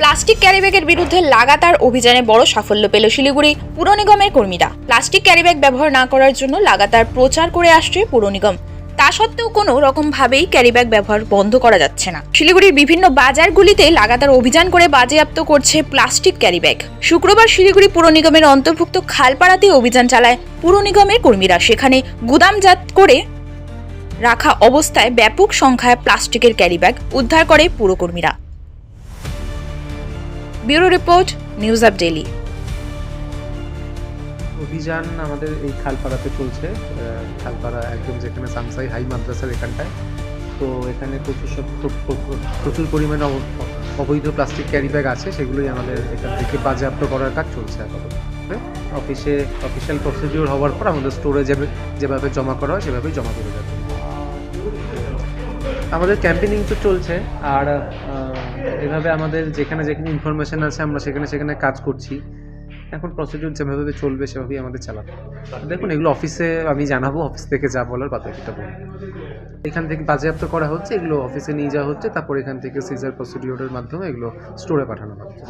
Plastic ক্যারিব্যাগের বিরুদ্ধে লাগাতার অভিযানে বড় সাফল্য পেল শিলিগুড়ি পুর নিগমের কর্মীরা। প্লাস্টিক ক্যারিব্যাগ ব্যবহার না করার জন্য লাগাতার প্রচার করে আসছে পুর নিগম। তা সত্ত্বেও কোনো রকম ভাবেই ক্যারিব্যাগ ব্যবহার বন্ধ করা যাচ্ছে না। শিলিগুড়ির বিভিন্ন বাজারগুলিতে লাগাতার অভিযান করে বাজেয়াপ্ত করছে প্লাস্টিক ক্যারিব্যাগ। শুক্রবার শিলিগুড়ি পুর নিগমের অন্তর্ভুক্ত খালপাড়াতে অভিযান চালায় পুর নিগমের কর্মীরা। সেখানে গুদামজাত করে রাখা অবস্থায় ব্যাপক সংখ্যায় প্লাস্টিকের ক্যারিব্যাগ উদ্ধার করে পুরকর্মীরা। Bureau report, news up daily অভিযান আমাদের এই খালপাড়াতে চলছে। খালপাড়া একদম যেখানে সামসাই হাই মাদ্রাসার এখানটায়। তো এখানে প্রচুর প্রচুর পরিমাণে অব- অবৈধ প্লাস্টিক ক্যারি ব্যাগ আছে, সেগুলোই আমাদের এখান থেকে বাজেয়াপ্ত করার কাজ চলছে আপাতত। অফিসে, অফিসিয়াল প্রসিডিওর হওয়ার পর আমাদের স্টোরে যেভাবে জমা করা হয় সেভাবেই জমা করে যাবে আমাদের ক্যাম্পেনিং তো চলছে, আর এভাবে আমাদের যেখানে যেখানে ইনফরমেশন আছে আমরা সেখানে সেখানে কাজ করছি। এখন প্রসিডিউর যেভাবে চলবে সেভাবেই আমাদের চালাতে দেখুন, এগুলো অফিসে আমি জানাব অফিস থেকে যা বলার বাকিটা বলব। এখান থেকে বাজেয়াপ্ত করা হচ্ছে, এগুলো অফিসে নিয়ে যাওয়া হচ্ছে, তারপর এখান থেকে সিজার প্রসিডিউরের মাধ্যমে এগুলো স্টোরে পাঠানো হচ্ছে